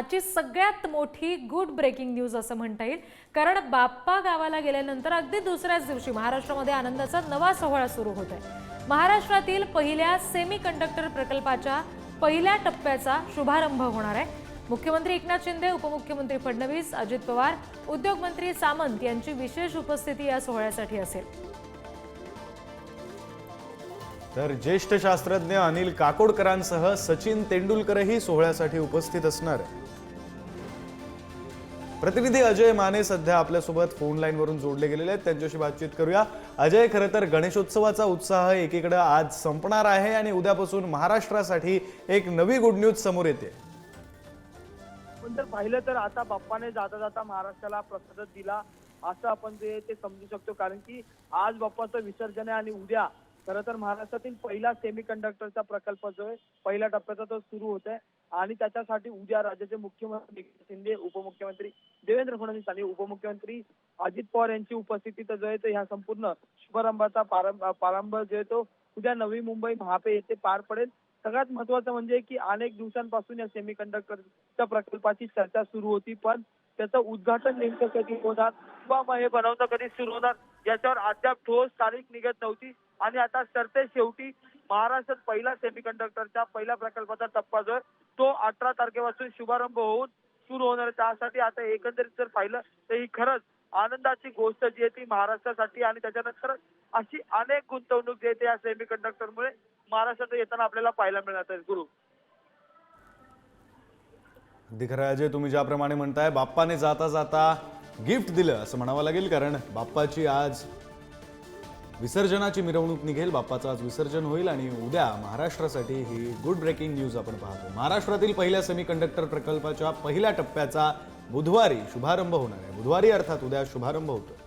आजची सगळ्यात मोठी गुड ब्रेकिंग न्यूज असं म्हणता येईल. कारण बाप्पा गावाला गेल्यानंतर अगदी दुसऱ्याच दिवशी महाराष्ट्रामध्ये आनंदाचा नवा सोहळा सुरू होत आहे महाराष्ट्रातील पहिल्या सेमी कंडक्टर प्रकल्पाच्या पहिल्या टप्प्याचा शुभारंभ होणार आहे. मुख्यमंत्री एकनाथ शिंदे उपमुख्यमंत्री फडणवीस अजित पवार उद्योगमंत्री सामंत यांची विशेष उपस्थिती या सोहळ्यासाठी असेल. तर ज्येष्ठ शास्त्रज्ञ अनिल काकोडकरांसह सचिन तेंडुलकरही सोहळ्यासाठी उपस्थित असणार. आहे. प्रतिनिधी अजय माने सध्या आपल्यासोबत फोन लाईनवरून जोडले गेलेले आहेत. त्यांच्याशी बातचीत करूया. अजय खरं तर गणेशोत्सवाचा उत्साह एकीकडे आज संपणार आहे आणि उद्यापासून महाराष्ट्रासाठी एक नवी गुड न्यूज समोर येते. पण जर पाहिलं तर आता बाप्पाने जाता जाता महाराष्ट्राला प्रसाद दिला असं आपण ते समजू शकतो. कारण की आज बाप्पाचं विसर्जन आहे आणि उद्या खरं तर महाराष्ट्रातील पहिला सेमी कंडक्टरचा प्रकल्प जो आहे पहिल्या टप्प्याचा तो सुरू होत आहे आणि त्याच्यासाठी उद्या राज्याचे मुख्यमंत्री शिंदे उपमुख्यमंत्री देवेंद्र फडणवीस आणि उपमुख्यमंत्री अजित पवार यांची उपस्थिती तर जो आहे तो ह्या संपूर्ण शुभारंभाचा प्रारंभ प्रारंभ जो आहे तो उद्या नवी मुंबई महापे येथे पार पडेल. सगळ्यात महत्वाचं म्हणजे की अनेक दिवसांपासून या सेमी कंडक्टरच्या प्रकल्पाची चर्चा सुरू होती पण त्याचं उद्घाटन नेमकं कधी होणार? किंवा मग हे बनवणं कधी सुरू होणार? याच्यावर अद्याप ठोस तारीख निघत नव्हती. आणि आता सरते शेवटी महाराष्ट्रात पहिला सेमी कंडक्टरच्या पहिल्या प्रकल्पाचा टप्पा जो आहे तो अठरा तारखेपासून शुभारंभ होऊन सुरू होणार आहे. त्यासाठी आता एकंदरीत जर पाहिलं तर ही खरंच आनंदाची गोष्ट जी आहे ती महाराष्ट्रासाठी आणि त्याच्यानंतर अशी अनेक गुंतवणूक जी आहे ती या सेमी कंडक्टरमुळे महाराष्ट्रात येताना आपल्याला पाहायला मिळणार आहे गुरु. अगदी तुम्ही ज्याप्रमाणे म्हणताय बाप्पाने जाता जाता गिफ्ट दिलं असं म्हणावं लागेल कारण बाप्पाची आज विसर्जनाची मिरवणूक निघेल बाप्पाचं आज विसर्जन होईल आणि उद्या महाराष्ट्रासाठी ही गुड ब्रेकिंग न्यूज आपण पाहतो. महाराष्ट्रातील पहिल्या सेमी कंडक्टर प्रकल्पाच्या पहिल्या टप्प्याचा बुधवारी शुभारंभ होणार आहे. बुधवारी अर्थात उद्या शुभारंभ होतो